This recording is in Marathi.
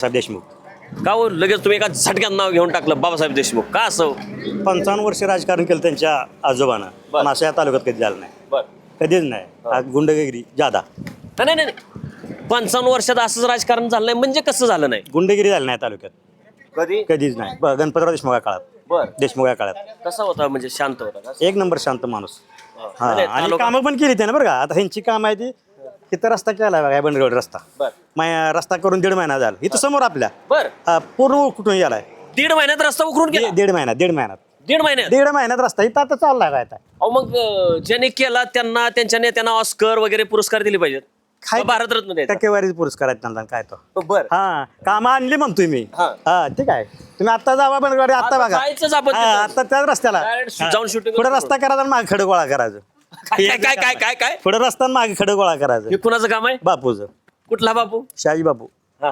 साहेब देशमुख. का हो? लगेच तुम्ही एका झटक्यात नाव घेऊन टाकलं बाबासाहेब देशमुख. का असं पंचावन्न वर्ष राजकारण केलं त्यांच्या आजोबानं. पण असं या तालुक्यात कधी झालं नाही. बर. कधीच नाही. आज गुंडगिरी जादा. नाही नाही नाही. पंचावन्न वर्षात असंच राजकारण झालं नाही म्हणजे कसं झालं नाही? गुंडगिरी झाली नाही तालुक्यात. कधी? कधीच नाही. ब- गणपतराव देशमुख या काळात. बर. देशमुख या काळात. कसा होता म्हणजे शांत होता? का एक नंबर शांत माणूस. हा. नाही, आणि तालुका- कामं पण केली त्यानं बरं का. आता ह्यांची काम आहे ती इथं रस्ता केला बघा बंडगड रस्ता. बर. रस्ता करून दीड महिना झाला. इथं समोर आपल्या. बर. हा, पूर्ण कुठून गेलाय. दीड महिन्यात रस्ता उकरून गेला? दीड दीड महिना दीड महिन्यात. दीड महिन्यात? दीड महिन्यात रस्ता. इथं आता चाललाय काय आता? अहो मग अं, ज्याने केला त्यांना त्यांच्या नेत्यांना ऑस्कर वगैरे पुरस्कार दिले पाहिजेत. काय- का भारतरत्न द्यायचा? टक्केवारी पुरस्कार आहेत त्यांना काय तो. बर. हा काम आणली म्हणतोय मी हा. हा ठीक आहे. तुम्ही आता जावा बनगडे आता आता बघा. जायचंच आपण हा, तिथं. आता त्याच रस्त्याला. Direct हा. जाऊन shooting पुढे करू. रस्ता करायचा आणि मागे खडे गोळा करायचं. काय काय काय काय काय पुढे रस्ता मागे खडे गोळा करायचं. हे कुणाचं काम आहे? बापूचं. कुठला बापू? शाही बापू हा.